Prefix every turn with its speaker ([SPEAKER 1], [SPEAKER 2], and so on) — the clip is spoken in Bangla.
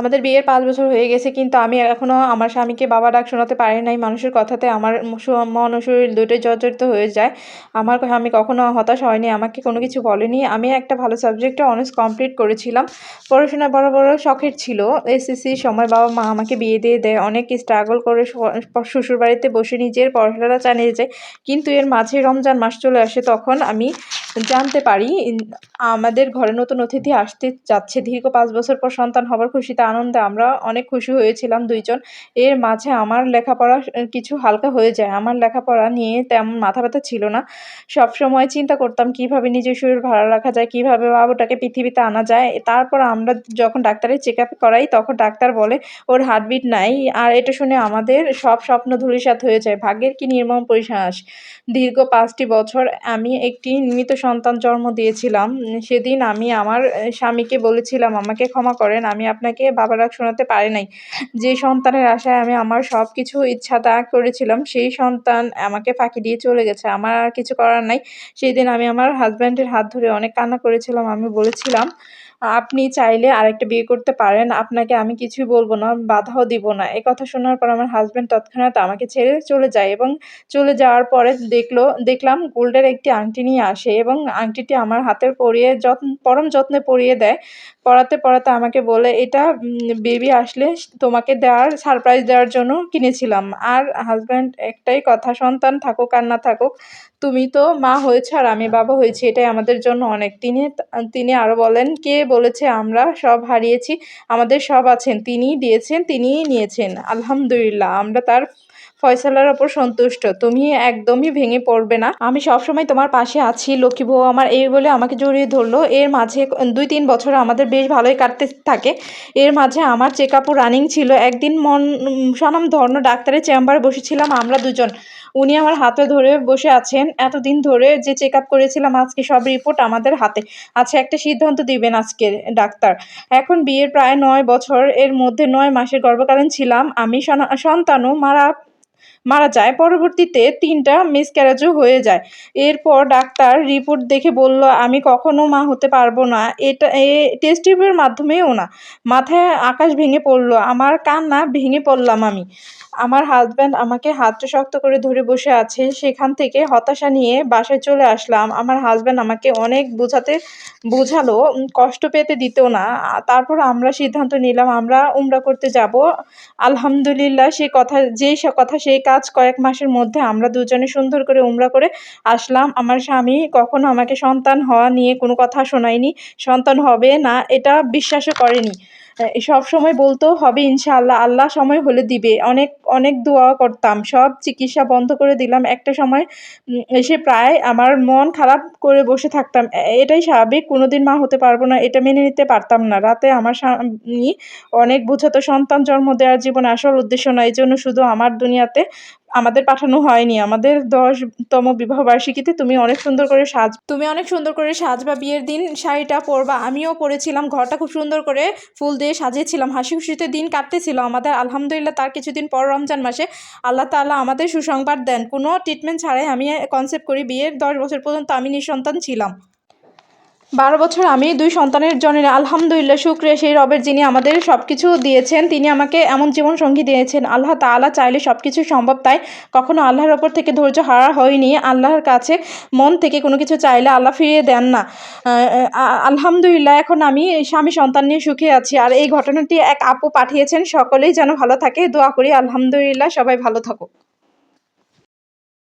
[SPEAKER 1] আমাদের বিয়ের পাঁচ বছর হয়ে গেছে, কিন্তু আমি এখনও আমার স্বামীকে বাবা ডাক শোনাতে পারি নাই। মানুষের কথাতে আমার মন শরীর দুটোই জর্জরিত হয়ে যায়। আমার আমি কখনো হতাশ হয়নি, আমাকে কোনো কিছু বলেনি। আমি একটা ভালো সাবজেক্টে অনার্স কমপ্লিট করেছিলাম। পড়াশোনা বড় বড় শখের ছিল। এসএসসির সময় বাবা মা আমাকে বিয়ে দিয়ে দেয়। অনেক স্ট্রাগল করে শ্বশুর বাড়িতে বসে নিজের পড়াশোনাটা চালিয়ে যায়। কিন্তু এর মাঝে রমজান মাস চলে আসে, তখন আমি জানতে পারি আমাদের ঘরে নতুন অতিথি আসতে যাচ্ছে, দীর্ঘ পাঁচ বছর পর সন্তান হবার খুশিতে আনন্দে আমরা অনেক খুশি হয়েছিলাম দুইজন। এর মাঝে আমার লেখাপড়া কিছু হালকা হয়ে যায়। আমার লেখাপড়া নিয়ে তেমন মাথা ব্যথা ছিল না। সব সময় চিন্তা করতাম, কীভাবে নিজের শরীর ভালো রাখা যায়, কীভাবে বাবুটাকে পৃথিবীতে আনা যায়। তারপর আমরা যখন ডাক্তারের চেক আপ করাই, তখন ডাক্তার বলে, ওর হার্টবিট নাই। আর এটা শুনে আমাদের সব স্বপ্ন ধূলিসাৎ হয়ে যায়। ভাগ্যের কি নির্মম পরিহাস। দীর্ঘ পাঁচটি বছর আমি একটি মৃত সন্তান জন্ম দিয়েছিলাম, সেদিন আমি আমার স্বামীকে বলেছিলাম, আমাকে ক্ষমা করেন, আমি আপনাকে বাবা ডাক শোনাতে পারি নাই। যে সন্তানের আশায় আমি আমার সব কিছু ইচ্ছা ত্যাগ করেছিলাম, সেই সন্তান আমাকে ফাঁকি দিয়ে চলে গেছে। আমার আর কিছু করার নাই। সেই দিন আমি আমার হাজব্যান্ডের হাত ধরে অনেক কান্না করেছিলাম, আমি বলেছিলাম আপনি চাইলে আরেকটা বিয়ে করতে পারেন। আপনাকে আমি কিছুই বলব না, বাধাও দিব না। এই কথা শোনার পর আমার হাজব্যান্ড তৎক্ষণাৎ আমাকে ছেড়ে চলে যায় এবং চলে যাওয়ার পরে দেখল, দেখলাম গোল্ডের একটি আংটি নিয়ে আসে এবং আংটিটি আমার হাতে পরিয়ে যত্ন, পরম যত্নে পরিয়ে দেয়। পড়াতে পড়াতে আমাকে বলে, এটা বেবি আসলে তোমাকে দেওয়ার সারপ্রাইজ দেওয়ার জন্য কিনেছিলাম। আর হাজব্যান্ড একটাই কথা, সন্তান থাকুক আর না থাকুক তুমি তো মা হয়েছো আর আমি বাবা হয়েছি, এটাই আমাদের জন্য অনেক। তিনি তিনি আরও বলেন, কে বলেছে আমরা সব হারিয়েছি, আমাদের সব আছেন, তিনিই দিয়েছেন, তিনিই নিয়েছেন। আলহামদুলিল্লাহ, আমরা তার ফয়সালার ওপর সন্তুষ্ট, তুমি একদমই ভেঙে পড়বে না। আমি সবসময় তোমার পাশে আছি, লক্ষ্মী বউ আমার। এই বলে আমাকে জড়িয়ে ধরলো। এর মাঝে দুই তিন বছর আমাদের বেশ ভালোই কাটতে থাকে। এর মাঝে আমার চেক আপও রানিং ছিল। একদিন মন সনম ধর্ণ ডাক্তারের চেম্বারে বসেছিলাম আমরা দুজন। উনি আমার হাতে ধরে বসে আছেন। এতদিন ধরে যে চেক আপ করেছিলাম, আজকে সব রিপোর্ট আমাদের হাতে। আচ্ছা একটা সিদ্ধান্ত দিবেন আজকে ডাক্তার। এখন বিয়ের প্রায় নয় বছর, এর মধ্যে নয় মাসের গর্ভকালীন ছিলাম। আমি সনা- সন্তানও, মারা মারা যায়। পরবর্তীতে তিনটা মিসক্যারেজও হয়ে যায়। এরপর ডাক্তার রিপোর্ট দেখে বলল, আমি কখনো মা হতে পারব না। এটা, এ টেস্ট টিউবের মাধ্যমেও না। মাথায় আকাশ ভেঙে পড়ল। আমার কান্না ভেঙে পড়লাম আমি। আমার হাজব্যান্ড আমাকে হাতটা শক্ত করে ধরে বসে আছে। সেখান থেকে হতাশা নিয়ে বাসায় চলে আসলাম। আমার হাজব্যান্ড আমাকে অনেক বোঝাতে বোঝালো। কষ্ট পেতে দিতেও না। তারপর আমরা সিদ্ধান্ত নিলাম, আমরা উমরা করতে যাব। আলহামদুলিল্লাহ সে কথা, যেই সে কথা সেই কাজ কয়েক মাসের মধ্যে আমরা দুজনে সুন্দর করে উমরা করে আসলাম। আমার স্বামী কখনো আমাকে সন্তান হওয়া নিয়ে কোনো কথা শোনায়নি। সন্তান হবে না, এটা বিশ্বাসও করেনি। সব সময় বলতো হবে, ইনশাআল্লাহ আল্লাহ সময় হলে দিবে। অনেক অনেক দোয়া করতাম। সব চিকিৎসা বন্ধ করে দিলাম। একটা সময় এসে প্রায় আমার মন খারাপ করে বসে থাকতাম। এটাই স্বাভাবিক। কোনোদিন মা হতে পারব না, এটা মেনে নিতে পারতাম না। রাতে আমার স্বামী অনেক বোঝাতো, সন্তান জন্ম দেওয়ার জীবনে আসল উদ্দেশ্য নয়। এই জন্য শুধু আমার দুনিয়াতে আমাদের পাঠানো হয়নি। আমাদের দশতম বিবাহ বার্ষিকীতে তুমি অনেক সুন্দর করে সাজ তুমি অনেক সুন্দর করে সাজবা বিয়ের দিন, শাড়িটা পরবা। আমিও পরেছিলাম, ঘরটা খুব সুন্দর করে ফুল দিয়ে সাজিয়েছিলাম। হাসি খুশিতে দিন কাটতেছিল। আমাদের আলহামদুলিল্লাহ তার কিছুদিন পর রমজান মাসে আল্লাহ তাআলা আমাদের সুসংবাদ দেন। কোনো ট্রিটমেন্ট ছাড়াই আমি কনসেপ্ট করি বিয়ের দশ বছর পর্যন্ত আমি নিঃসন্তান ছিলাম। বারো বছর আমি দুই সন্তানের জন্য আলহামদুলিল্লাহ শুক্রিয়া। সেই রবের যিনি আমাদের সব কিছু দিয়েছেন, তিনি আমাকে এমন জীবন সঙ্গী দিয়েছেন। আল্লাহ তা তাআলা চাইলে সব কিছু সম্ভব, তাই কখনো আল্লাহর ওপর থেকে ধৈর্য হারা হয়নি। আল্লাহর কাছে মন থেকে কোনো কিছু চাইলে আল্লাহ ফিরিয়ে দেন না। আলহামদুলিল্লাহ, এখন আমি স্বামী সন্তান নিয়ে সুখে আছি। আর এই ঘটনাটি এক আপু পাঠিয়েছেন। সকলেই যেন ভালো থাকে, দোয়া করি। আলহামদুলিল্লাহ, সবাই ভালো থাকো